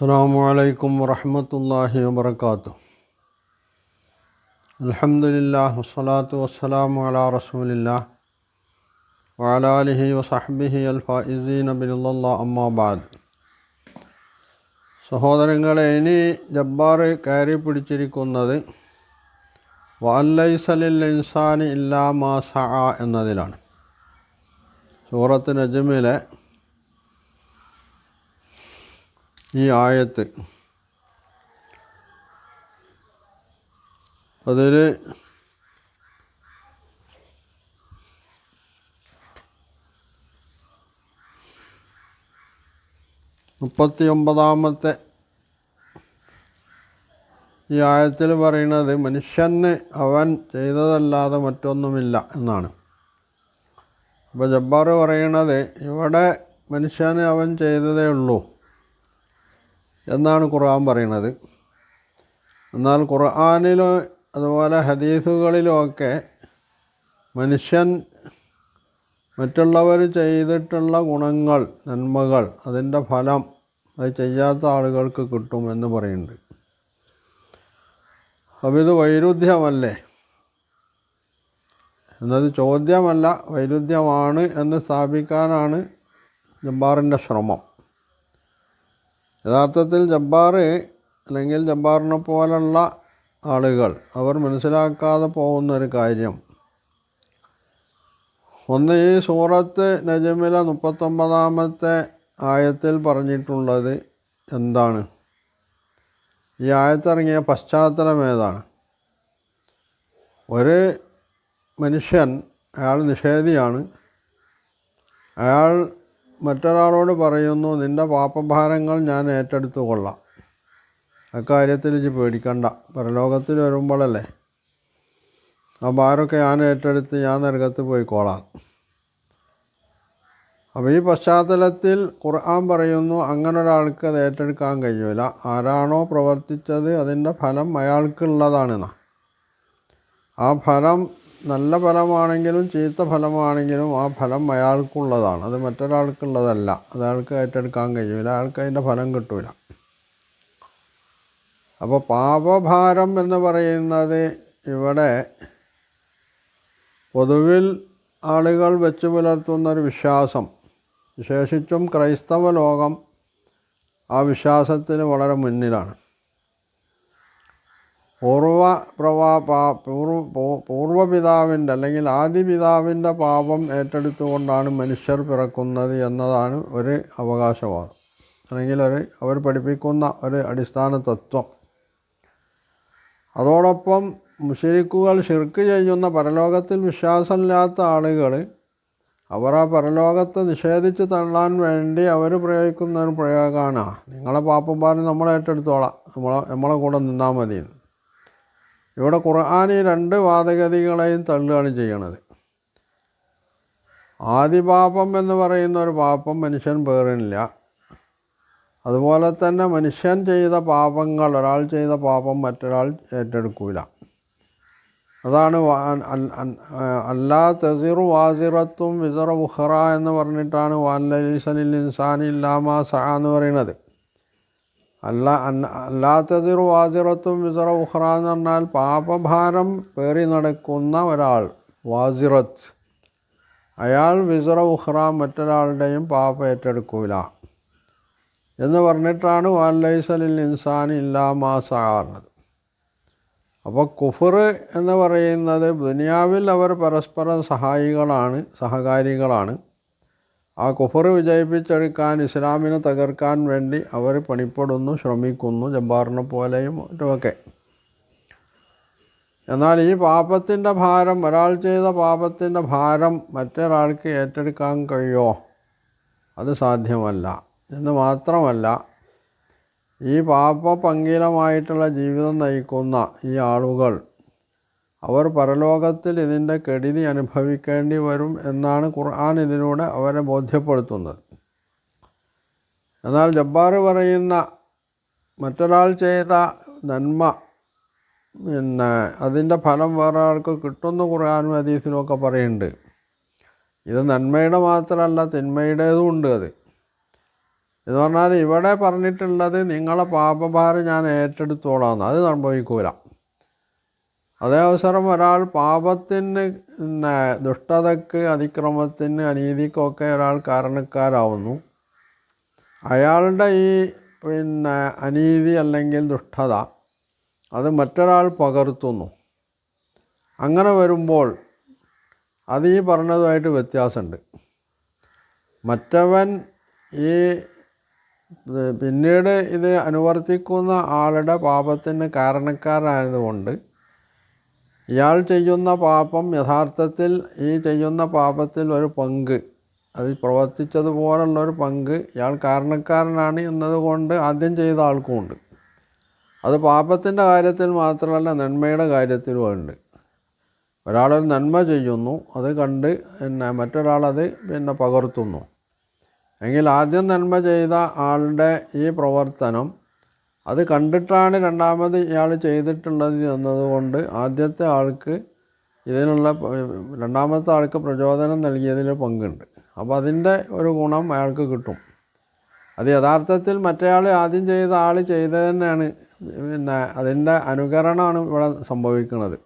السلام عليكم ورحمة الله وبركاته الحمد لله والصلاة والسلام على رسول الله وعلى آله وصحبه الفائزين برضا الله أما بعد സഹോദരങ്ങളെ ഇനി ജബ്ബാർ കയറി പിടിച്ചിരിക്കുന്നത് വല്ലൈസലിൽ ഇൻസാനി ഇല്ലാ മാ സഅ എന്നതിലാണ് സൂറത്ത് നജ്മിലെ ഈ ആയത്ത്. അതിൽ മുപ്പത്തി ഒമ്പതാമത്തെ ഈ ആയത്തിൽ പറയുന്നത് മനുഷ്യന് അവൻ ചെയ്തതല്ലാതെ മറ്റൊന്നുമില്ല എന്നാണ്. അപ്പോൾ ജബ്ബാർ പറയണത് ഇവിടെ മനുഷ്യന് അവൻ ചെയ്തതേ ഉള്ളൂ. എന്നാണ് ഖുർആൻ പറയുന്നത്. എന്നാൽ ഖുർആാനിലും അതുപോലെ ഹദീസുകളിലുമൊക്കെ മനുഷ്യൻ മറ്റുള്ളവർ ചെയ്തിട്ടുള്ള ഗുണങ്ങൾ നന്മകൾ അതിന്റെ ഫലം അത് ചെയ്യാത്ത ആളുകൾക്ക് കിട്ടും എന്ന് പറയുന്നുണ്ട്. അപ്പോൾ ഇത് വൈരുദ്ധ്യമല്ലേ? എന്നത് ചോദ്യമല്ല വൈരുദ്ധ്യമാണ് എന്ന് സ്ഥാപിക്കാനാണ് ജബ്ബാറിന്റെ ശ്രമം. യഥാർത്ഥത്തിൽ ജബ്ബാറ് അല്ലെങ്കിൽ ജബ്ബാറിനെ പോലുള്ള ആളുകൾ അവർ മനസ്സിലാക്കാതെ പോകുന്നൊരു കാര്യം. ഒന്ന് ഈ സൂറത്ത് നജമില മുപ്പത്തൊമ്പതാമത്തെ ആയത്തിൽ പറഞ്ഞിട്ടുള്ളത് എന്താണ്? ഈ ആയത്തിറങ്ങിയ പശ്ചാത്തലം ഏതാണ്? ഒരു മനുഷ്യൻ അയാൾ നിഷേധിയാണ്. അയാൾ മറ്റൊരാളോട് പറയുന്നു നിന്റെ പാപഭാരങ്ങൾ ഞാൻ ഏറ്റെടുത്തു കൊള്ളാം. അക്കാര്യത്തിൽ ഇജ്ജ് പേടിക്കണ്ട. പരലോകത്തിൽ വരുമ്പോഴല്ലേ? ആ ഭാരമൊക്കെ ഞാൻ ഏറ്റെടുത്ത് ഞാൻ നരകത്ത് പോയിക്കോളാം അപ്പോൾ ഈ പശ്ചാത്തലത്തിൽ ഖുർആൻ പറയുന്നു അങ്ങനെ ഒരാൾക്ക് അത് ഏറ്റെടുക്കാൻ കഴിയൂല. ആരാണോ പ്രവർത്തിച്ചത് അതിന്റെ ഫലം അയാൾക്കുള്ളതാണെന്നാണ് ആ ഫലം നല്ല ഫലമാണെങ്കിലും ചീത്ത ഫലമാണെങ്കിലും ആ ഫലം അയാൾക്കുള്ളതാണ്. അത് മറ്റൊരാൾക്കുള്ളതല്ല. അത് അയാൾക്ക് ഏറ്റെടുക്കാൻ കഴിയില്ല. അയാൾക്ക് അതിന്റെ ഫലം കിട്ടില്ല അപ്പോൾ പാപഭാരം എന്ന് പറയുന്നത് ഇവിടെ പൊതുവിൽ ആളുകൾ വെച്ച് പുലർത്തുന്നൊരു വിശ്വാസം. വിശേഷിച്ചും ക്രൈസ്തവ ലോകം ആ വിശ്വാസത്തിന് വളരെ മുന്നിലാണ്. പൂർവ പ്രവാ പാ പൂർവ പൂർവപിതാവിന്റെ അല്ലെങ്കിൽ ആദിപിതാവിന്റെ പാപം ഏറ്റെടുത്തുകൊണ്ടാണ് മനുഷ്യർ പിറക്കുന്നത് എന്നതാണ് ഒരു അവകാശവാദം. അല്ലെങ്കിൽ ഒരു അവർ പഠിപ്പിക്കുന്ന ഒരു അടിസ്ഥാന തത്വം. അതോടൊപ്പം മുഷരിക്കുകൾ ഷിർക്ക് ചെയ്യുന്ന പരലോകത്തിൽ വിശ്വാസമില്ലാത്ത ആളുകൾ അവർ ആ പരലോകത്തെ നിഷേധിച്ച് തള്ളാൻ വേണ്ടി അവർ പ്രയോഗിക്കുന്ന ഒരു പ്രയോഗമാണ്. നിങ്ങളെ പാപ്പന്മാർ നമ്മളെ ഏറ്റെടുത്തോളാം. നമ്മളെ നമ്മളെ കൂടെ നിന്നാൽ മതി ഇവിടെ ഖുർആൻ രണ്ട് വാദഗതികളെയും തള്ളുകയാണ് ചെയ്യണത്. ആദിപാപം എന്ന് പറയുന്ന ഒരു പാപം മനുഷ്യൻ പേറില്ല അതുപോലെ തന്നെ മനുഷ്യൻ ചെയ്ത പാപങ്ങൾ ഒരാൾ ചെയ്ത പാപം മറ്റൊരാൾ ഏറ്റെടുക്കൂല. അതാണ് അല്ലാ തെസിറു വാസിറത്തും വിസറ ബുഹറ എന്ന് പറഞ്ഞിട്ടാണ് വാൻ ലലീസനിൽ ഇൻസാനില്ലാമ സഹ എന്ന് പറയുന്നത്. അല്ല അല്ലാ വാതിറത്തും വിതറ ബുഹറ എന്ന് പറഞ്ഞാൽ പാപഭാരം പേറി നടക്കുന്ന ഒരാൾ വാസിറത്ത്. അയാൾ വിസറ ഉഹ്റ മറ്റൊരാളുടെയും പാപ ഏറ്റെടുക്കൂല. എന്ന് പറഞ്ഞിട്ടാണ് വാലൈസലിൽ ഇൻസാൻ ഇല്ലാമാസ സഹാറിനത് അപ്പോൾ കുഫർ എന്ന് പറയുന്നത് ദുനിയാവിൽ അവർ പരസ്പരം സഹായികളാണ് സഹകാരികളാണ്. ആ കുഫർ വിജയിപ്പിച്ചെടുക്കാൻ ഇസ്ലാമിനെ തകർക്കാൻ വേണ്ടി അവർ പണിപ്പെടുന്നു ശ്രമിക്കുന്നു ജബ്ബാറിനെ പോലെയും മറ്റുമൊക്കെ. എന്നാൽ ഈ പാപത്തിന്റെ ഭാരം ഒരാൾ ചെയ്ത പാപത്തിന്റെ ഭാരം മറ്റൊരാൾക്ക് ഏറ്റെടുക്കാൻ കഴിയുമോ അത് സാധ്യമല്ല. എന്ന് മാത്രമല്ല ഈ പാപ പങ്കിലമായിട്ടുള്ള ജീവിതം നയിക്കുന്ന ഈ ആളുകൾ അവർ പരലോകത്തിൽ ഇതിന്റെ കെടുതി അനുഭവിക്കേണ്ടി വരും എന്നാണ് ഖുർആൻ ഇതിലൂടെ അവരെ ബോധ്യപ്പെടുത്തുന്നത്. എന്നാൽ ജബ്ബാർ പറയുന്ന മറ്റൊരാൾ ചെയ്ത നന്മ പിന്നെ അതിന്റെ ഫലം വേറെ ആൾക്ക് കിട്ടുന്ന ഖുർആാനും ഒക്കെ പറയുന്നുണ്ട്. ഇത് നന്മയുടെ മാത്രമല്ല തിന്മയുടേതും ഉണ്ട് അത്. എന്ന് പറഞ്ഞാൽ ഇവിടെ പറഞ്ഞിട്ടുള്ളത് നിങ്ങളെ പാപഭാരം ഞാൻ ഏറ്റെടുത്തോളാം. അത് സംഭവിക്കൂല. അതേ അവസരം ഒരാൾ പാപത്തിന് പിന്നെ ദുഷ്ടതയ്ക്ക് അതിക്രമത്തിന് അനീതിക്കൊക്കെ ഒരാൾ കാരണക്കാരാവുന്നു. അയാളുടെ ഈ പിന്നെ അനീതി അല്ലെങ്കിൽ ദുഷ്ടത അത് മറ്റൊരാൾ പകർത്തുന്നു. അങ്ങനെ വരുമ്പോൾ അത് ഈ പറഞ്ഞതുമായിട്ട് വ്യത്യാസമുണ്ട്. മറ്റവൻ ഈ പിന്നീട് ഇത് അനുവർത്തിക്കുന്ന ആളുടെ പാപത്തിന് കാരണക്കാരായതുകൊണ്ട് ഇയാൾ ചെയ്യുന്ന പാപം യഥാർത്ഥത്തിൽ ഈ ചെയ്യുന്ന പാപത്തിൽ ഒരു പങ്ക്. അത് പ്രവർത്തിച്ചതുപോലുള്ള ഒരു പങ്ക് ഇയാൾ കാരണക്കാരനാണ് എന്നതുകൊണ്ട് ആദ്യം ചെയ്ത ആൾക്കുമുണ്ട്. അത് പാപത്തിന്റെ കാര്യത്തിൽ മാത്രമല്ല നന്മയുടെ കാര്യത്തിലും ഉണ്ട്. ഒരാളൊരു നന്മ ചെയ്യുന്നു അത് കണ്ട് പിന്നെ മറ്റൊരാളത് പിന്നെ പകർത്തുന്നു. എങ്കിൽ ആദ്യം നന്മ ചെയ്ത ആളുടെ ഈ പ്രവർത്തനം അത് കണ്ടിട്ടാണ് രണ്ടാമത് ഇയാൾ ചെയ്തിട്ടുള്ളത് എന്നതുകൊണ്ട് ആദ്യത്തെ ആൾക്ക് ഇതിനുള്ള രണ്ടാമത്തെ ആൾക്ക് പ്രചോദനം നൽകിയതിൽ പങ്കുണ്ട്. അപ്പോൾ അതിന്റെ ഒരു ഗുണം അയാൾക്ക് കിട്ടും. അത് യഥാർത്ഥത്തിൽ മറ്റേയാൾ ആദ്യം ചെയ്ത ആൾ ചെയ്തത് തന്നെയാണ്. പിന്നെ അതിന്റെ അനുകരണമാണ് ഇവിടെ സംഭവിക്കുന്നത്.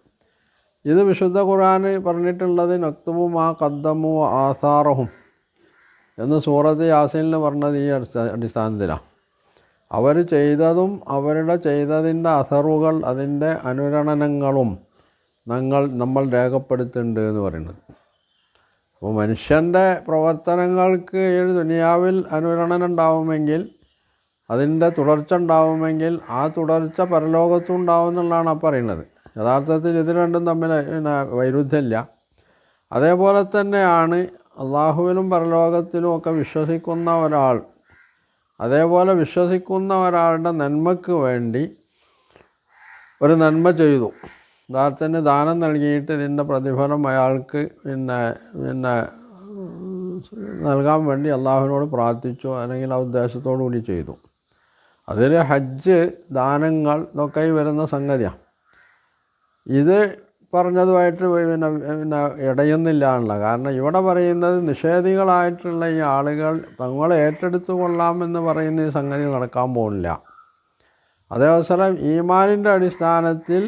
ഇത് വിശുദ്ധ ഖുർആൻ പറഞ്ഞിട്ടുള്ളത് നക്തുവും ആ കദ്ദമു ആസാറഹും എന്ന് സൂറത്ത് യാസീനിൽ പറഞ്ഞത് ഈ അടിസ്ഥാ അടിസ്ഥാനത്തിലാണ്. അവർ ചെയ്തതും അവരുടെ ചെയ്തതിന്റെ അസറുകൾ അതിന്റെ അനുരണനങ്ങളും ഞങ്ങൾ നമ്മൾ രേഖപ്പെടുത്തുന്നുണ്ട് എന്ന് പറയുന്നത്. അപ്പോൾ മനുഷ്യന്റെ പ്രവർത്തനങ്ങൾക്ക് ഈ ദുനിയാവിൽ അനുരണനം ഉണ്ടാവുമെങ്കിൽ അതിന്റെ തുടർച്ച ഉണ്ടാവുമെങ്കിൽ ആ തുടർച്ച പരലോകത്തും ഉണ്ടാവും എന്നുള്ളതാണ് ആ പറയുന്നത്. യഥാർത്ഥത്തിൽ ഇത് രണ്ടും തമ്മിൽ വൈരുദ്ധ്യമില്ല. അതേപോലെ തന്നെയാണ് അള്ളാഹുവിലും പരലോകത്തിലും ഒക്കെ വിശ്വസിക്കുന്ന ഒരാൾ അതേപോലെ വിശ്വസിക്കുന്ന ഒരാളുടെ നന്മയ്ക്ക് വേണ്ടി ഒരു നന്മ ചെയ്തു. ദാർത്തിന് ദാനം നൽകിയിട്ട് ഇതിന്റെ പ്രതിഫലം അയാൾക്ക് പിന്നെ പിന്നെ നൽകാൻ വേണ്ടി അള്ളാഹുവിനോട് പ്രാർത്ഥിച്ചു. അല്ലെങ്കിൽ ആ ഉദ്ദേശത്തോടു കൂടി ചെയ്തു. അതിൽ ഹജ്ജ് ദാനങ്ങൾ ഇതൊക്കെ വരുന്ന സംഗതിയാണ് ഇത് പറഞ്ഞതുമായിട്ട് പിന്നെ പിന്നെ ഇടയുന്നില്ല എന്നുള്ള കാരണം ഇവിടെ പറയുന്നത് നിഷേധികളായിട്ടുള്ള ഈ ആളുകൾ തങ്ങളെ ഏറ്റെടുത്തു കൊള്ളാമെന്ന് പറയുന്ന ഈ സംഗതി നടക്കാൻ പോകുന്നില്ല. അതേവസരം ഈമാനിന്റെ അടിസ്ഥാനത്തിൽ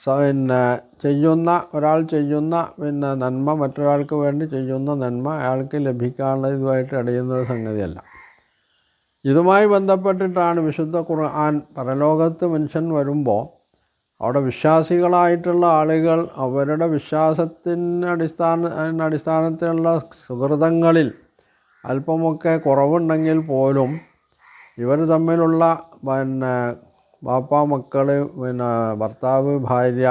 പിന്നെ ചെയ്യുന്ന ഒരാൾ ചെയ്യുന്ന പിന്നെ നന്മ മറ്റൊരാൾക്ക് വേണ്ടി ചെയ്യുന്ന നന്മ അയാൾക്ക് ലഭിക്കാനുള്ള ഇതുമായിട്ട് ഇടയുന്ന ഒരു സംഗതിയല്ല. ഇതുമായി ബന്ധപ്പെട്ടിട്ടാണ് വിശുദ്ധ ഖുർആൻ പരലോകത്ത് മനുഷ്യൻ വരുമ്പോൾ അവിടെ വിശ്വാസികളായിട്ടുള്ള ആളുകൾ അവരുടെ വിശ്വാസത്തിന്റെ അടിസ്ഥാന അടിസ്ഥാനത്തിലുള്ള സുഹൃതങ്ങളിൽ അല്പമൊക്കെ കുറവുണ്ടെങ്കിൽ പോലും ഇവർ തമ്മിലുള്ള പിന്നെ ബാപ്പ മക്കൾ പിന്നെ ഭർത്താവ് ഭാര്യ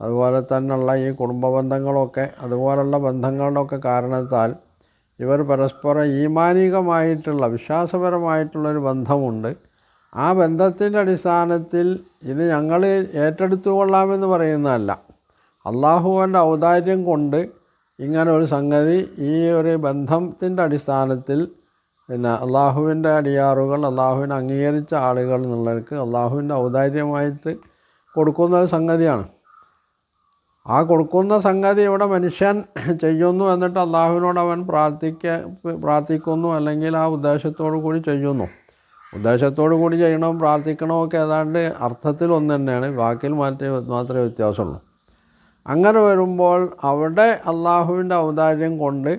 അതുപോലെ തന്നെയുള്ള ഈ കുടുംബ ബന്ധങ്ങളൊക്കെ അതുപോലുള്ള ബന്ധങ്ങളുടെ ഒക്കെ കാരണത്താൽ ഇവർ പരസ്പരം ഈമാനികമായിട്ടുള്ള വിശ്വാസപരമായിട്ടുള്ളൊരു ബന്ധമുണ്ട്. ആ ബന്ധത്തിന്റെ അടിസ്ഥാനത്തിൽ ഇത് ഞങ്ങൾ ഏറ്റെടുത്തു കൊള്ളാമെന്ന് പറയുന്നതല്ല. അള്ളാഹുവിന്റെ ഔദാര്യം കൊണ്ട് ഇങ്ങനെ ഒരു സംഗതി ഈ ഒരു ബന്ധത്തിന്റെ അടിസ്ഥാനത്തിൽ പിന്നെ അള്ളാഹുവിന്റെ അടിയാറുകൾ അള്ളാഹുവിനെ അംഗീകരിച്ച ആളുകൾ എന്നുള്ളവർക്ക് അള്ളാഹുവിന്റെ ഔദാര്യമായിട്ട് കൊടുക്കുന്ന ഒരു സംഗതിയാണ്. ആ കൊടുക്കുന്ന സംഗതി ഇവിടെ മനുഷ്യൻ ചെയ്യുന്നു എന്നിട്ട് അള്ളാഹുവിനോട് അവൻ പ്രാർത്ഥിക്ക പ്രാർത്ഥിക്കുന്നു അല്ലെങ്കിൽ ആ ഉദ്ദേശത്തോടു കൂടി ചെയ്യുന്നു. ഉദ്ദേശത്തോടു കൂടി ചെയ്യണോ പ്രാർത്ഥിക്കണോ ഒക്കെ ഏതാണ്ട് അർത്ഥത്തിൽ ഒന്ന് തന്നെയാണ്. വാക്കിൽ മാറ്റി മാത്രമേ വ്യത്യാസമുള്ളൂ. അങ്ങനെ വരുമ്പോൾ അവിടെ അള്ളാഹുവിന്റെ ഔദാര്യം കൊണ്ട്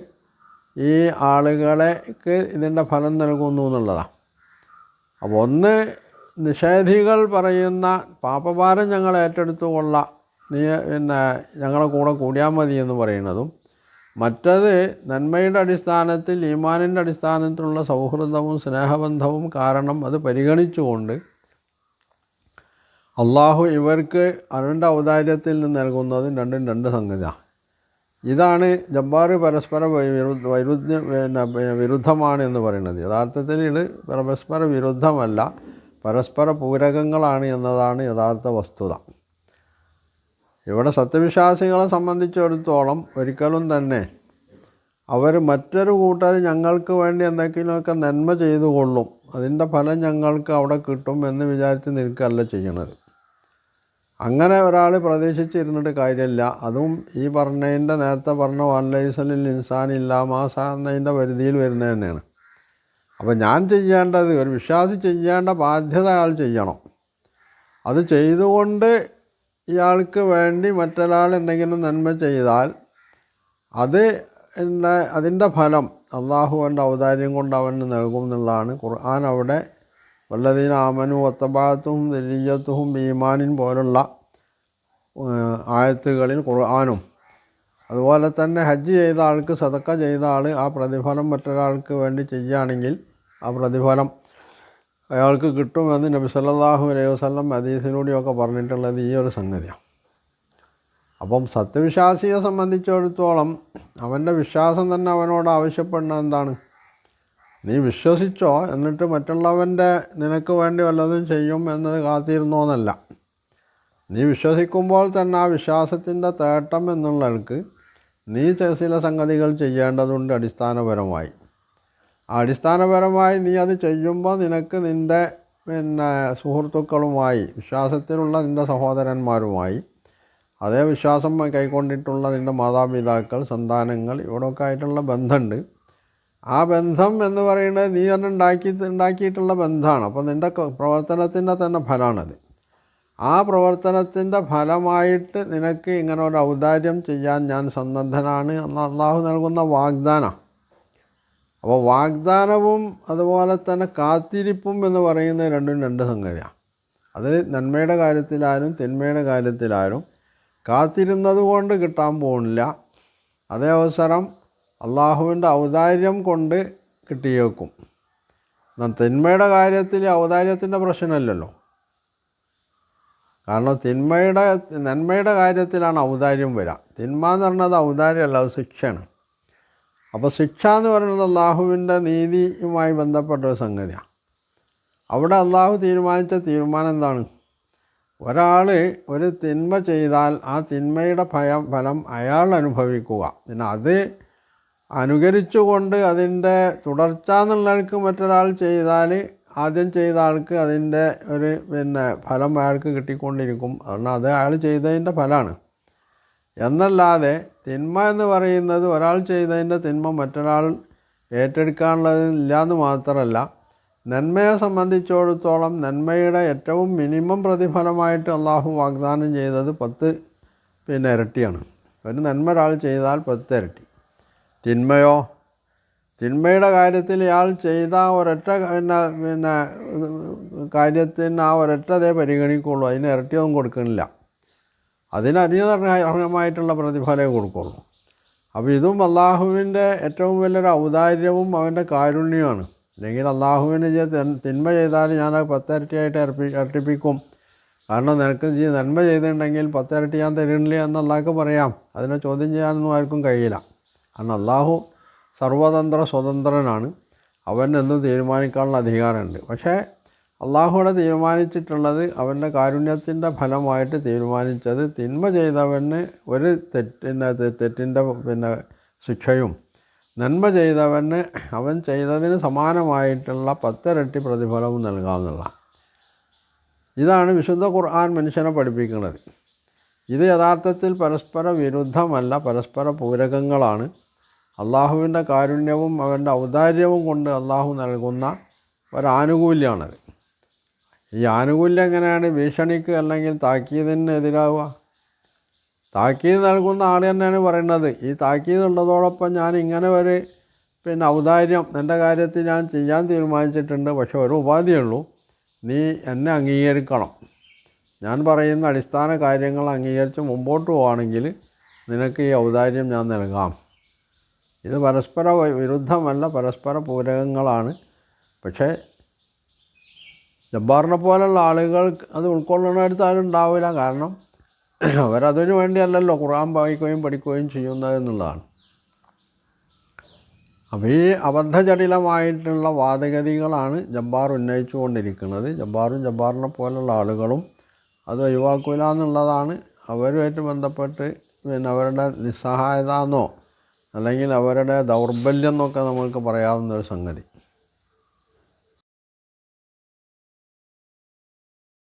ഈ ആളുകളേക്ക് ഇതിന്റെ ഫലം നൽകുന്നു എന്നുള്ളതാണ്. അപ്പോൾ ഒന്ന് നിഷേധികൾ പറയുന്ന പാപഭാരം ഞങ്ങൾ ഏറ്റെടുത്തു കൊള്ളാം നീ പിന്നെ ഞങ്ങളെ കൂടെ കൂടിയാൽ മതി എന്ന് പറയുന്നതും മറ്റത് നന്മയുടെ അടിസ്ഥാനത്തിൽ ഈമാനിന്റെ അടിസ്ഥാനത്തിലുള്ള സൗഹൃദവും സ്നേഹബന്ധവും കാരണം അത് പരിഗണിച്ചുകൊണ്ട് അള്ളാഹു ഇവർക്ക് അവന്റെ ഔദാര്യത്തിൽ നിന്ന് നൽകുന്നതും രണ്ടും രണ്ട് സംഗതിയാണ് ഇതാണ് ജബ്ബാർ പരസ്പര വിരുദ്ധ വൈരുദ്ധ്യ പിന്നെ വിരുദ്ധമാണ് എന്ന് പറയുന്നത്. യഥാർത്ഥത്തിൽ ഇത് പരസ്പര വിരുദ്ധമല്ല പരസ്പര പൂരകങ്ങളാണ് എന്നതാണ് യഥാർത്ഥ വസ്തുത. ഇവിടെ സത്യവിശ്വാസികളെ സംബന്ധിച്ചിടത്തോളം ഒരിക്കലും തന്നെ അവർ മറ്റൊരു കൂട്ടർ ഞങ്ങൾക്ക് വേണ്ടി എന്തെങ്കിലുമൊക്കെ നന്മ ചെയ്തു കൊള്ളും അതിന്റെ ഫലം ഞങ്ങൾക്ക് അവിടെ കിട്ടും എന്ന് വിചാരിച്ച് നിൽക്കല്ല ചെയ്യണത്. അങ്ങനെ ഒരാൾ പ്രതീക്ഷിച്ചിരുന്നിട്ട് കാര്യമില്ല. അതും ഈ പറഞ്ഞതിന്റെ നേരത്തെ പറഞ്ഞ വൺലൈസലിൽ ഇൻസാൻ ഇല്ലാമാസ എന്നതിന്റെ പരിധിയിൽ വരുന്നത് തന്നെയാണ്. അപ്പോൾ ഞാൻ ചെയ്യേണ്ടത് ഒരു വിശ്വാസി ചെയ്യേണ്ട ബാധ്യത അയാൾ ചെയ്യണം. അത് ചെയ്തുകൊണ്ട് ഇയാൾക്ക് വേണ്ടി മറ്റൊരാൾ എന്തെങ്കിലും നന്മ ചെയ്താൽ അത് അതിന്റെ ഫലം അള്ളാഹുവിന്റെ ഔദാര്യം കൊണ്ട് അവന് നൽകും എന്നുള്ളതാണ്. ഖുർആൻ അവിടെ വല്ലതീന ആമനു ഒത്തബാത്തും ദരീയത്തും ഈമാനിൻ പോലുള്ള ആയത്തുകളിൽ ഖുർആാനും. അതുപോലെ തന്നെ ഹജ്ജ് ചെയ്ത ആൾക്ക് സതക്ക ചെയ്ത ആൾ ആ പ്രതിഫലം മറ്റൊരാൾക്ക് വേണ്ടി ചെയ്യുകയാണെങ്കിൽ ആ പ്രതിഫലം അയാൾക്ക് കിട്ടുമെന്ന് നബി സല്ലാഹു അലൈഹി വസ്ലം ഹദീസിലൂടെയൊക്കെ പറഞ്ഞിട്ടുള്ളത് ഈ ഒരു സംഗതിയാണ്. അപ്പം സത്യവിശ്വാസിയെ സംബന്ധിച്ചിടത്തോളം അവന്റെ വിശ്വാസം തന്നെ അവനോട് ആവശ്യപ്പെടുന്ന എന്താണ്? നീ വിശ്വസിച്ചോ എന്നിട്ട് മറ്റുള്ളവന്റെ നിനക്ക് വേണ്ടി വല്ലതും ചെയ്യും എന്നത് കാത്തിരുന്നോന്നല്ല നീ വിശ്വസിക്കുമ്പോൾ തന്നെ ആ വിശ്വാസത്തിന്റെ തേട്ടം എന്നുള്ളവർക്ക് നീ ചില സംഗതികൾ ചെയ്യേണ്ടതുണ്ട് അടിസ്ഥാനപരമായി. അടിസ്ഥാനപരമായി നീ അത് ചെയ്യുമ്പോൾ നിനക്ക് നിന്റെ പിന്നെ സുഹൃത്തുക്കളുമായി വിശ്വാസത്തിലുള്ള നിന്റെ സഹോദരന്മാരുമായി അതേ വിശ്വാസം കൈക്കൊണ്ടിട്ടുള്ള നിന്റെ മാതാപിതാക്കൾ സന്താനങ്ങൾ ഇവിടെയൊക്കെ ആയിട്ടുള്ള ബന്ധമുണ്ട്. ആ ബന്ധം എന്ന് പറയുന്നത് നീ തന്നെ ഉണ്ടാക്കി ഉണ്ടാക്കിയിട്ടുള്ള ബന്ധമാണ്. അപ്പോൾ നിന്റെ പ്രവർത്തനത്തിന്റെ തന്നെ ഫലമാണത്. ആ പ്രവർത്തനത്തിന്റെ ഫലമായിട്ട് നിനക്ക് ഇങ്ങനെ ഒരു ഔദാര്യം ചെയ്യാൻ ഞാൻ സന്നദ്ധനാണ് എന്ന് അള്ളാഹു നൽകുന്ന വാഗ്ദാനം. അപ്പോൾ വാഗ്ദാനവും അതുപോലെ തന്നെ കാത്തിരിപ്പും എന്ന് പറയുന്ന രണ്ടും രണ്ട് സംഗതിയാണ് അത് നന്മയുടെ കാര്യത്തിലായാലും തിന്മയുടെ കാര്യത്തിലായാലും കാത്തിരുന്നത് കൊണ്ട് കിട്ടാൻ പോകുന്നില്ല അതേ അവസരം അള്ളാഹുവിന്റെ ഔദാര്യം കൊണ്ട് കിട്ടിയേക്കും. തിന്മയുടെ കാര്യത്തിൽ ഔദാര്യത്തിന്റെ പ്രശ്നമല്ലല്ലോ. കാരണം തിന്മയുടെ നന്മയുടെ കാര്യത്തിലാണ് ഔദാര്യം വരിക. തിന്മ എന്ന് പറഞ്ഞത് ഔദാര്യമല്ല അത് ശിക്ഷയാണ്. അപ്പോൾ ശിക്ഷ എന്ന് പറയുന്നത് അള്ളാഹുവിന്റെ നീതിയുമായി ബന്ധപ്പെട്ട ഒരു സംഗതിയാണ്. അവിടെ അള്ളാഹു തീരുമാനിച്ച തീരുമാനം എന്താണ്? ഒരാൾ ഒരു തിന്മ ചെയ്താൽ ആ തിന്മയുടെ ഭയം ഫലം അയാൾ അനുഭവിക്കുക. പിന്നെ അത് അനുകരിച്ചുകൊണ്ട് അതിന്റെ തുടർച്ച എന്നുള്ളവർക്ക് മറ്റൊരാൾ ചെയ്താൽ ആദ്യം ചെയ്ത ആൾക്ക് അതിന്റെ ഒരു പിന്നെ ഫലം അയാൾക്ക് കിട്ടിക്കൊണ്ടിരിക്കും. അതുകൊണ്ട് അത് അയാൾ ചെയ്തതിന്റെ ഫലമാണ്. എന്നല്ലാതെ തിന്മ എന്ന് പറയുന്നത് ഒരാൾ ചെയ്തതിന്റെ തിന്മ മറ്റൊരാൾ ഏറ്റെടുക്കാനുള്ളത് എന്ന് മാത്രമല്ല നന്മയെ സംബന്ധിച്ചിടത്തോളം നന്മയുടെ ഏറ്റവും മിനിമം പ്രതിഫലമായിട്ട് അള്ളാഹു വാഗ്ദാനം ചെയ്തത് പത്ത് പിന്നെ ഇരട്ടിയാണ്. ഒരു നന്മ ഒരാൾ ചെയ്താൽ പത്ത് ഇരട്ടി. തിന്മയോ? തിന്മയുടെ കാര്യത്തിൽ ഇയാൾ ചെയ്ത ഒരൊറ്റ പിന്നെ പിന്നെ കാര്യത്തിന് ആ ഒരൊറ്റതേ പരിഗണിക്കുള്ളൂ. അതിന് ഇരട്ടിയൊന്നും കൊടുക്കണില്ല അതിന് പ്രതിഫലം കൊടുക്കുള്ളൂ. അപ്പോൾ ഇതും അള്ളാഹുവിന്റെ ഏറ്റവും വലിയൊരു ഔദാര്യവും അവന്റെ കാരുണ്യമാണ് അല്ലെങ്കിൽ അള്ളാഹുവിന് തിന്മ ചെയ്താൽ ഞാൻ അത് പത്തരട്ടിയായിട്ട് ഇരപ്പി ഇരട്ടിപ്പിക്കും കാരണം നിനക്ക് ഈ നന്മ ചെയ്തിട്ടുണ്ടെങ്കിൽ പത്തരട്ടി ഞാൻ തരുന്നില്ല എന്ന് അള്ളാഹ്ക്ക് പറയാം. അതിനെ ചോദ്യം ചെയ്യാനൊന്നും ആർക്കും കഴിയില്ല. കാരണം അള്ളാഹു സർവതന്ത്ര സ്വതന്ത്രനാണ്. അവൻ എന്ന് തീരുമാനിക്കാനുള്ള അധികാരമുണ്ട്. പക്ഷേ അള്ളാഹുവിടെ തീരുമാനിച്ചിട്ടുള്ളത് അവന്റെ കാരുണ്യത്തിന്റെ ഫലമായിട്ട് തീരുമാനിച്ചത്. തിന്മ ചെയ്തവന് ഒരു തെറ്റിന്റെ തെറ്റിന്റെ പിന്നെ ശിക്ഷയും. നന്മ ചെയ്തവന് അവൻ ചെയ്തതിന് സമാനമായിട്ടുള്ള പത്തിരട്ടി പ്രതിഫലവും നൽകാവുന്നതാണ് ഇതാണ് വിശുദ്ധ ഖുർആൻ മനുഷ്യനെ പഠിപ്പിക്കുന്നത്. ഇത് യഥാർത്ഥത്തിൽ പരസ്പര വിരുദ്ധമല്ല പരസ്പര പൂരകങ്ങളാണ്. അള്ളാഹുവിന്റെ കാരുണ്യവും അവന്റെ ഔദാര്യവും കൊണ്ട് അള്ളാഹു നൽകുന്ന ഒരാനുകൂല്യമാണത്. ഈ ആനുകൂല്യം എങ്ങനെയാണ് ഭീഷണിക്ക് അല്ലെങ്കിൽ താക്കീതിന് എതിരാവുക. താക്കീത് നൽകുന്ന ആൾ തന്നെയാണ് പറയുന്നത്. ഈ താക്കീത് ഉള്ളതോടൊപ്പം ഞാൻ ഇങ്ങനെ ഒരു പിന്നെ ഔദാര്യം എന്റെ കാര്യത്തിൽ ഞാൻ ചെയ്യാൻ തീരുമാനിച്ചിട്ടുണ്ട്. പക്ഷെ ഒരു ഉപാധിയുള്ളൂ നീ എന്നെ അംഗീകരിക്കണം. ഞാൻ പറയുന്ന അടിസ്ഥാന കാര്യങ്ങൾ അംഗീകരിച്ച് മുമ്പോട്ട് പോവുകയാണെങ്കിൽ നിനക്ക് ഈ ഔദാര്യം ഞാൻ നൽകാം. ഇത് പരസ്പര വിരുദ്ധമല്ല പരസ്പര പൂരകങ്ങളാണ്. പക്ഷേ ജബ്ബാറിനെ പോലുള്ള ആളുകൾ അത് ഉൾക്കൊള്ളണടുത്ത് ആരും ഉണ്ടാവില്ല. കാരണം അവരതിനു വേണ്ടിയല്ലല്ലോ ഖുർആൻ വായിക്കുകയും പഠിക്കുകയും ചെയ്യുന്നത് എന്നുള്ളതാണ്. അപ്പോൾ ഈ അബദ്ധജടിലമായിട്ടുള്ള വാദഗതികളാണ് ജബ്ബാർ ഉന്നയിച്ചു കൊണ്ടിരിക്കുന്നത് ജബ്ബാറും ജബ്ബാറിനെ പോലുള്ള ആളുകളും അത് ഒഴിവാക്കില്ല എന്നുള്ളതാണ്. അവരുമായിട്ട് ബന്ധപ്പെട്ട് പിന്നെ അവരുടെ നിസ്സഹായത എന്നോ അല്ലെങ്കിൽ അവരുടെ ദൗർബല്യം എന്നൊക്കെ നമ്മൾക്ക് പറയാവുന്ന ഒരു സംഗതി.